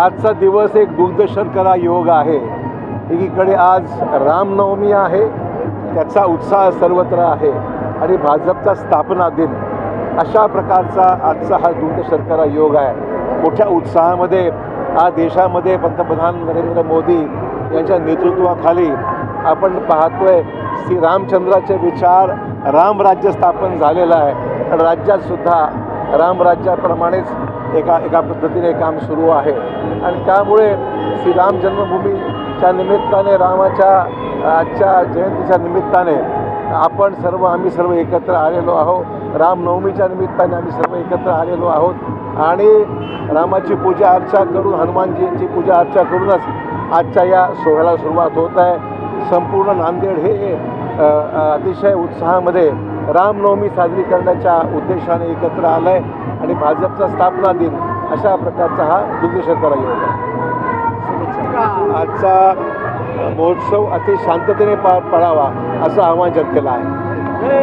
आजचा दिवस एक दुग्धशर्करा योग आहे. एकीकडे आज रामनवमी आहे. त्याचा उत्साह सर्वत्र आहे. आणि भाजपचा स्थापना दिन. अशा प्रकारचा आजचा हा दुग्ध शर्करा योग आहे. मोठ्या उत्साहामध्ये आज देशामध्ये पंतप्रधान नरेंद्र मोदी यांच्या नेतृत्वाखाली आपण पाहतोय श्री रामचंद्राचे विचार रामराज्य स्थापन झालेलं आहे. आणि राज्यात सुद्धा रामराज्याप्रमाणेच एका एका पद्धतीने काम सुरू आहे. आणि त्यामुळे श्रीराम जन्मभूमीच्या निमित्ताने रामाच्या आजच्या जयंतीच्या निमित्ताने आपण सर्व आम्ही सर्व एकत्र आलेलो आहोत. रामनवमीच्या निमित्ताने आम्ही सर्व एकत्र आलेलो आहोत. आणि रामाची पूजा अर्चा करून हनुमानजींची पूजा अर्चा करूनच आजच्या या सोहळ्याला सुरुवात होत आहे. संपूर्ण नांदेड हे अतिशय उत्साहामध्ये रामनवमी साजरी करण्याच्या उद्देशाने एकत्र आलं आहे आणि भाजपचा स्थापना दिन अशा प्रकारचा हा दुग्ध शर्करा योग आहे आजचा महोत्सव अति शांततेने पार पडावा असं आवाहन जनतेला आहे.